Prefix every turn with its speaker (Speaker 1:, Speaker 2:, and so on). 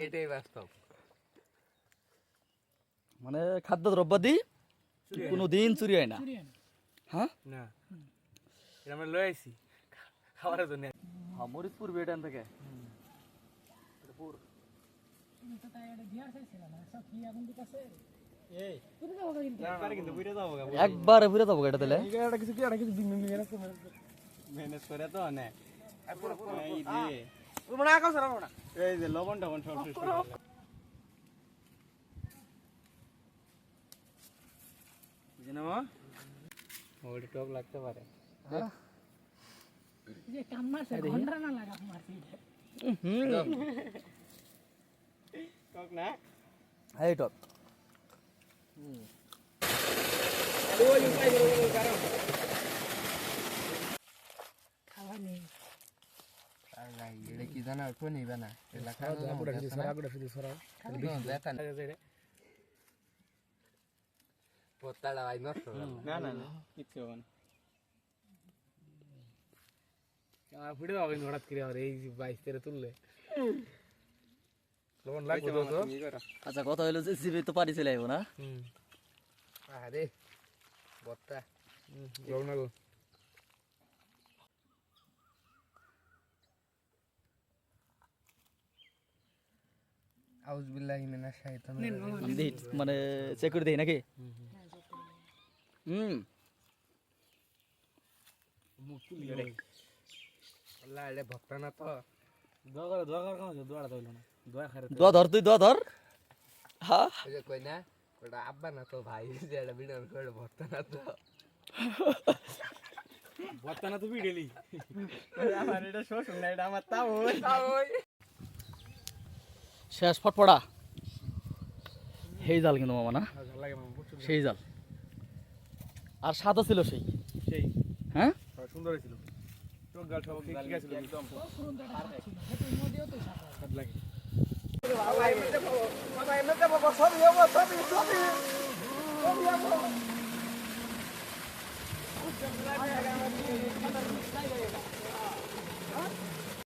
Speaker 1: এটাই বাস্তব
Speaker 2: মানে খাদ্য দ্রব্যাদি কোনো দিন চুরি হয় না হ্যাঁ
Speaker 3: না এটা আমরা লয়ে আইছি খাওয়ার জন্য
Speaker 2: হ্যাঁ মরিচপুর বেটান থেকে একবারে ফিরে যাব এটা তাহলে
Speaker 3: কিছু কি কিছু দিন ম্যানেজ করে তো না আকাশ রাখো এই যে লবণ টবণ সব শেষ করে টক লাগতে পারে।
Speaker 4: যে কাম মারছে ঘণ্টা না লাগা মারছে
Speaker 3: টক। না?
Speaker 2: এই টক
Speaker 4: খাওয়া
Speaker 1: এটা কি জানা? তো নিবে না। এটা খাওয়া ব্যথা না? পত্তাটা ভাই নষ্ট
Speaker 3: না না না কিচ্ছু হবে না। আমার ফুটে যাব হঠাৎ করে এই বাইশ তেরে তুললে? লবণ লাগবে তো তো।
Speaker 2: আচ্ছা কথা হলো যে জিবে তো পারি চলে আইবো না?
Speaker 1: আরে বত্তা
Speaker 3: লবণ লাগো
Speaker 1: আউজবিল্লাহি মিনাশ শাইতানির রাজিম।
Speaker 2: মানে চেক করে দেখি নাকি? হুম।
Speaker 1: আল্লাহ এটা ভক্তা না তো।
Speaker 3: দোয়া করে দোয়া করে দোয়াটা তো হইল না। দোয়া খারে
Speaker 2: দোয়া ধর তুই দোয়া ধর। হ্যাঁ
Speaker 1: কই না ওটা আব্বা না তো ভাই যে এটা ভিডিও করে ভক্তা না তো।
Speaker 3: বত্তা না তো বিড়েলি
Speaker 1: আমার এটা শ্বশুর না এটা আমার তাও ওই।
Speaker 2: শেষ ফটফটা সেই জাল কিন্তু মামা না?
Speaker 3: ভালো লাগে মামা প্রচুর
Speaker 2: সেই জাল। আর সাদা ছিল সেই?
Speaker 3: সেই।
Speaker 2: হ্যাঁ?
Speaker 3: সুন্দর হয়েছিল চোখ গাল